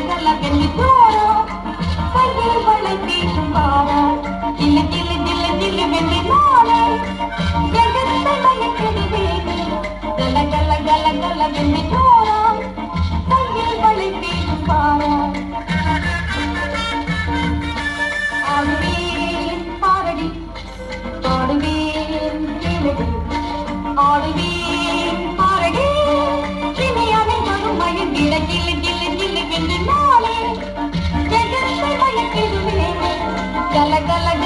நல்ல வெள்ளி போறோம் கையில் மழை பேசும் பாரா ஜில்லு ஜில்லு ஜில்லு ஜில்லு வெள்ளி மாலை ஜெகத்தை மயக்கடி பாரடி பாடுவேன் கேளடி ஆடுவேன் பாரடி சினியானை గల గల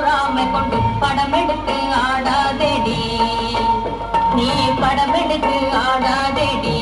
பொறாமை கொண்டு படமெடுத்து ஆடாதேடி. நீ படமெடுத்து ஆடாதேடி.